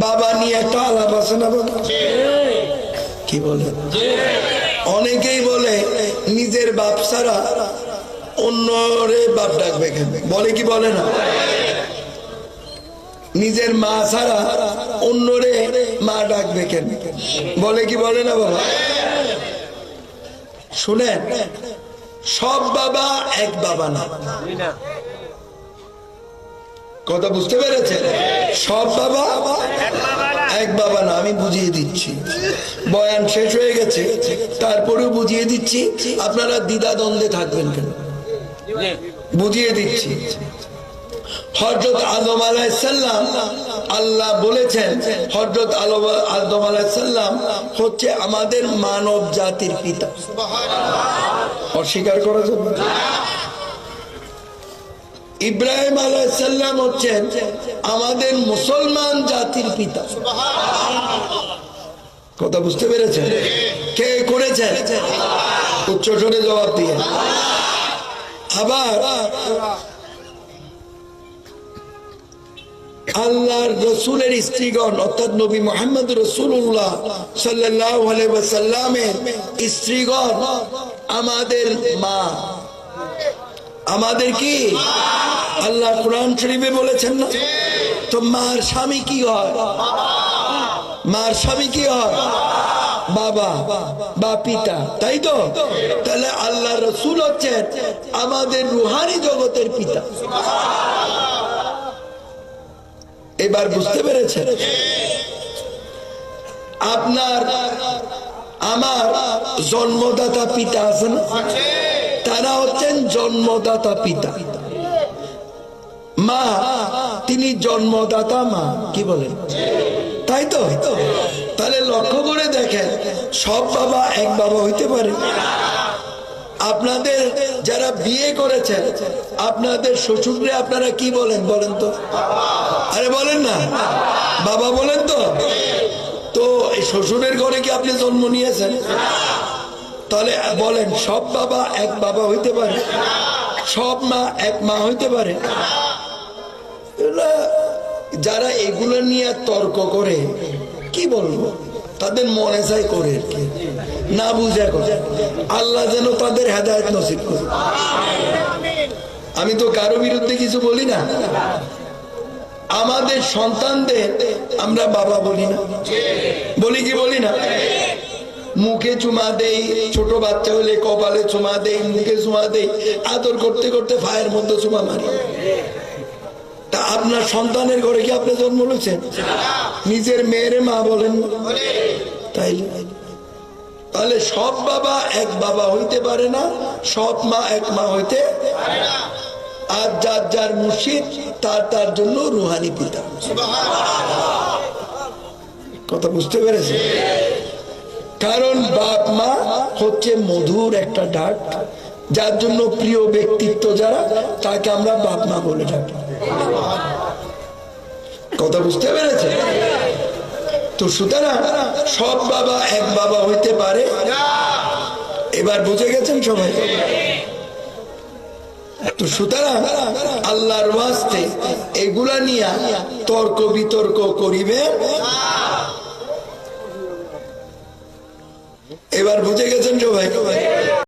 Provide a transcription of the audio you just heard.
বাবা নিয়ে একটা আলাপ আছে না কি বলে? অনেকেই বলে, নিজের বাপ ছাড়া অন্যরে বাপ ডাকবে বলে কি বলে না? নিজের মা ছাড়া অন্যরে মা ডাকবে কেন? বলে কি বলে না বাবা? শুনেন, সব বাবা এক বাবা না। কথা বুঝতে পেরেছেন সব বাবা? এক বাবা না, আমি বুঝিয়ে দিচ্ছি। বয়ান শেষ হয়ে গেছে, তারপরেও বুঝিয়ে দিচ্ছি, আপনারা দ্বিধা দ্বন্দ্বে থাকবেন কেন? বুঝিয়ে দিচ্ছি। হজরত আদম আলাইসাল্লাম আল্লাহ বলেছেন হজরত আদম আলাইসাল্লাম হচ্ছে আমাদের মানব জাতির পিতা। অস্বীকার করা যাবে। ইব্রাহিম আলাইসাল্লাম হচ্ছেন আমাদের মুসলমান জাতির পিতা। কথা বুঝতে পেরেছেন? কে করেছেন? উচ্চ জবাব দিয়ে। আবার আল্লাহর রসুলের স্ত্রীগণ, অর্থাৎ নবী মোহাম্মদ রসুল্লাহ সাল্লাহ সাল্লামের স্ত্রীগণ, আমাদের মা। আমাদের কি? আল্লাহ কোরআন শরীফে বলেছেন না? তো মার স্বামী কি হয়? মার স্বামী কি হয়? বাবা, বা পিতা, তাই তো? তাহলে আল্লাহ রসুল হচ্ছেন আমাদের রুহানি জগতের পিতা। এবার বুঝতে পেরেছেন? আপনার, আমার জন্মদাতা পিতা আছেন তারা হচ্ছেন জন্মদাতা পিতা। মা, তিনি জন্মদাতা মা, কি বলেন তাই তো? তাহলে লক্ষ্য করে দেখেন, সব বাবা এক বাবা হইতে পারে। আপনাদের যারা বিয়ে করেছেন, আপনাদের শ্বশুরে আপনারা কি বলেন বলেন তো? আরে বলেন না। বাবা বলেন তো? তো এই শ্বশুরের ঘরে কি আপনি জন্ম নিয়েছেন? তাহলে বলেন, সব বাবা এক বাবা হইতে পারে? সব মা এক মা হইতে পারে? যারা এগুলো নিয়ে তর্ক করে, কি বলব? তাদের মনে চাই করে না বুঝে করে। আল্লাহ যেন তাদের হেদায়ত নসিব করে। আমি তো কারও বিরুদ্ধে কিছু বলি না। আমাদের সন্তানদের আমরা বাবা বলি না। বলি কি বলি না? মুখে চুমা দেই ছোট বাচ্চা হলে কপালে চুমা দেই মুখে চুমা দেই। আদর করতে করতে ফায়ের মধ্যে চুমা মারি। তা আপনার সন্তানের ঘরে কি আপনি জন্ম নিয়েছেন নিজের মেয়ের মা বলেন। তাই তাহলে সব বাবা এক বাবা হইতে পারে না সব মা এক মা হইতে আর যার যার মুর্শিদ তার তার জন্য রুহানি পিতা। কথা বুঝতে পেরেছে কারণ বাপ মা হচ্ছে মধুর একটা ডাক, যার জন্য প্রিয় ব্যক্তিত্ব যারা, তাকে আমরা বাপ মা বলে ডাকি। কথা বুঝতে পেরেছে তো সুতরাং সব বাবা এক বাবা হইতে পারে। এবার বুঝে গেছেন সবাই? তো সুতরাং আল্লাহর এগুলা নিয়ে তর্ক বিতর্ক করিবে এবার বুঝে গেছেন সবাই।